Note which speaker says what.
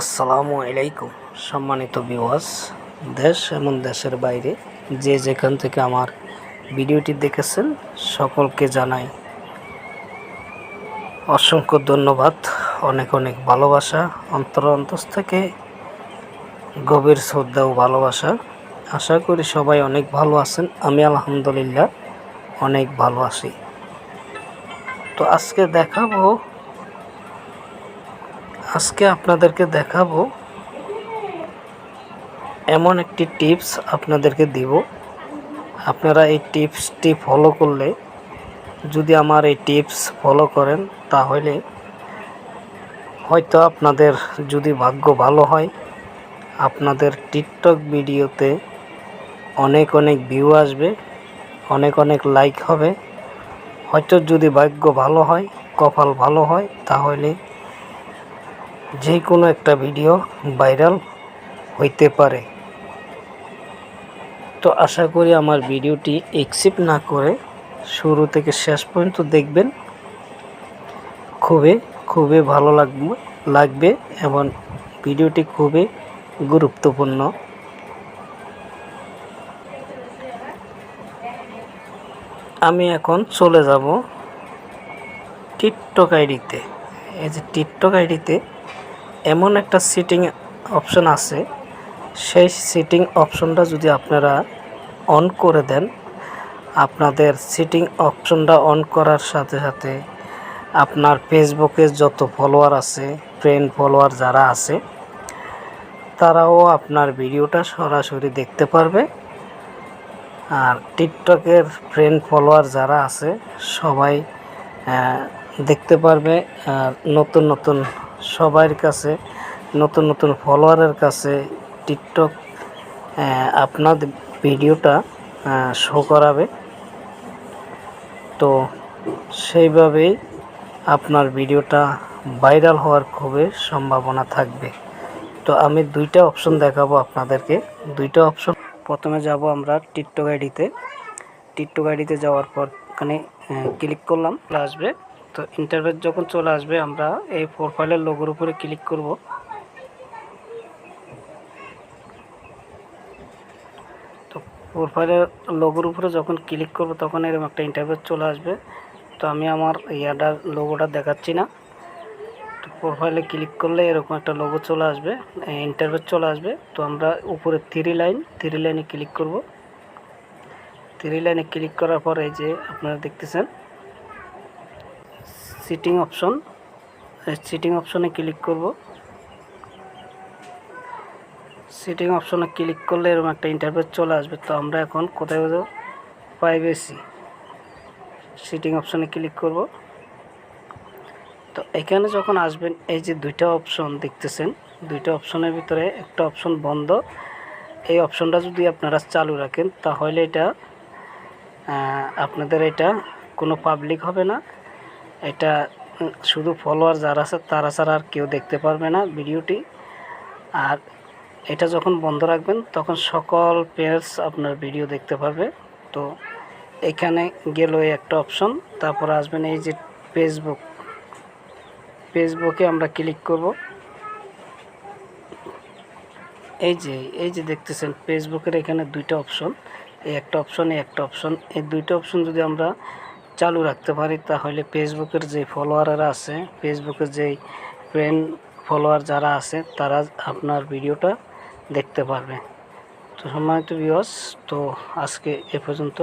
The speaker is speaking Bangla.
Speaker 1: আসসালামু আলাইকুম, সম্মানিত বিওয়াস দেশ এবং দেশের বাইরে যে যেখান থেকে আমার ভিডিওটি দেখেছেন, সকলকে জানাই অসংখ্য ধন্যবাদ, অনেক অনেক ভালোবাসা, অন্তর অন্তস থেকে গভীর শ্রদ্ধা ও ভালোবাসা। আশা করি সবাই অনেক ভালো আছেন, আমি আলহামদুলিল্লাহ অনেক ভালো আছি। তো আজকে দেখাবো আজকে আপনাদেরকে দেখাবো এমন একটি টিপস আপনাদেরকে দিব। আপনারা এই টিপসটি ফলো করলে, যদি আমার এই টিপস ফলো করেন, তাহলে হয়তো আপনাদের যদি ভাগ্য ভালো হয়, আপনাদের টিকটক ভিডিওতে অনেক অনেক ভিউ আসবে, অনেক অনেক লাইক হবে। হয়তো যদি ভাগ্য ভালো হয়, কপাল ভালো হয়, তাহলে যে কোনো একটা ভিডিও ভাইরাল হইতে পারে। তো আশা করি আমার ভিডিওটি একসেপ্ট না করে শুরু থেকে শেষ পর্যন্ত দেখবেন। খুবই খুবই ভালো লাগবে লাগবে এবং ভিডিওটি খুবই গুরুত্বপূর্ণ। আমি এখন চলে যাব টিকটক আইডিতে। এই যে টিকটক আইডিতে এমন একটা সিটিং অপশন আছে। সেই সিটিং অপশনটা যদি আপনারা অন করে দেন, আপনাদের সিটিং অপশনটা অন করার সাথে সাথে আপনার ফেসবুকে যত ফলোয়ার আছে ফ্রেন্ড ফলোয়ার যারা আছে, তারাও আপনার ভিডিওটা সরাসরি দেখতে পারবে। আর টিকটকের ফ্রেন্ড ফলোয়ার যারা আছে, সবাই দেখতে পারবে। আর নতুন নতুন সবার কাছে, নতুন নতুন ফলোয়ারের কাছে টিকটক আপনার ভিডিওটা শো করাবে। তো সেইভাবেই আপনার ভিডিওটা ভাইরাল হওয়ার খুবই সম্ভাবনা থাকবে। তো আমি দুইটা অপশন দেখাবো আপনাদেরকে। দুইটা অপশন প্রথমে যাব আমরা টিকটক আইডিতে টিকটক আইডিতে যাওয়ার পর এখানে ক্লিক করলাম, আসবে। তো ইন্টারভেট যখন চলে আসবে, আমরা এই প্রোফাইলের লোগোর উপরে ক্লিক করব। তো প্রোফাইলের লোগোর উপরে যখন ক্লিক করব, তখন এরকম একটা ইন্টারভেট চলে আসবে। তো আমি আমার ইয়াটার লোগোটা দেখাচ্ছি না। তো প্রোফাইলে ক্লিক করলে এরকম একটা লোগো চলে আসবে ইন্টারভেট চলে আসবে। তো আমরা উপরে থ্রি লাইন থ্রি লাইনে ক্লিক করব। থ্রি লাইনে ক্লিক করার পর এই যে আপনারা দেখতেছেন সিটিং অপশন সিটিং অপশনে ক্লিক করব। সিটিং অপশনে ক্লিক করলে এরকম একটা ইন্টারভেট চলে আসবে। তো আমরা এখন কোথায় প্রাইভেসি সিটিং অপশনে ক্লিক করব। তো এখানে যখন আসবেন, এই যে দুইটা অপশন দেখতেছেন, দুইটা অপশনের ভিতরে একটা অপশন বন্ধ। এই অপশনটা যদি আপনারা চালু রাখেন, তাহলে এটা আপনাদের এটা কোনো পাবলিক হবে না। এটা শুধু ফলোয়ার যারা আছে, তারা ছাড়া আর কেউ দেখতে পারবে না ভিডিওটি। আর এটা যখন বন্ধ রাখবেন, তখন সকল পেজ আপনার ভিডিও দেখতে পারবে। তো এখানে গেল একটা অপশন তারপর আসবেন এই যে ফেসবুক ফেসবুকে আমরা ক্লিক করব। এই যে এই যে দেখতেছেন ফেসবুকের এখানে দুইটা অপশন এই একটা অপশন এই একটা অপশন এই দুইটা অপশন যদি আমরা চালু রাখতে পারি, তাহলে ফেসবুকের যে ফলোয়াররা আছে, ফেসবুকের যেই ফ্রেন্ড ফলোয়ার যারা আছে, তারা আপনার ভিডিওটা দেখতে পারবে। তো সম্মানিত বিওস তো আজকে এ পর্যন্ত।